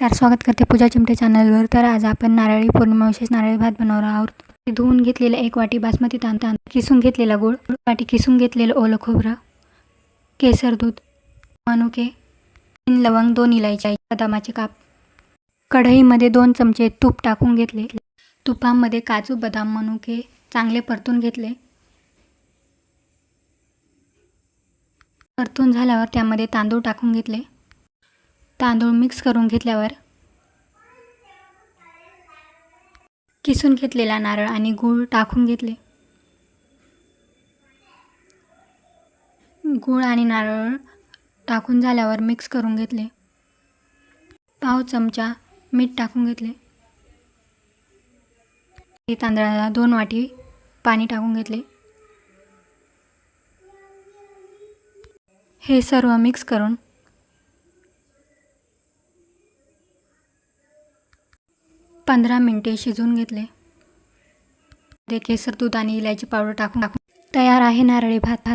नमस्कार स्वागत करते पूजा चिमटे चॅनलवर. तर आज आपण नारळी पौर्णिमा विशेष नारळी भात बनवणार आहोत. धुवून घेतलेलं एक वाटी बासमती तांदूळ किसून घेतलेला गूळ वाटी किसून घेतलेलं ओलं खोबरं केसर दूध मनुके तीन लवंग दोन इलायच्या बदामाचे काप. कढईमध्ये दोन चमचे तूप टाकून घेतले. तुपामध्ये काजू बदाम मनुके चांगले परतून घेतले. परतून झाल्यावर त्यामध्ये तांदूळ टाकून घेतले. तांदूळ मिक्स करून घेतल्यावर किसून घेतलेला नारळ आणि गूळ टाकून घेतले. गूळ आणि नारळ टाकून झाल्यावर मिक्स करून घेतले. पाव चमचा मीठ टाकून घेतले. तांदळाला दोन वाटी पाणी टाकून घेतले. हे सर्व मिक्स करून पंधरा मिनटे शिजवून घेतले. ते केसर दूध आणि इलायची पावडर टाकून टाकून तयार आहे नारळी भात भात.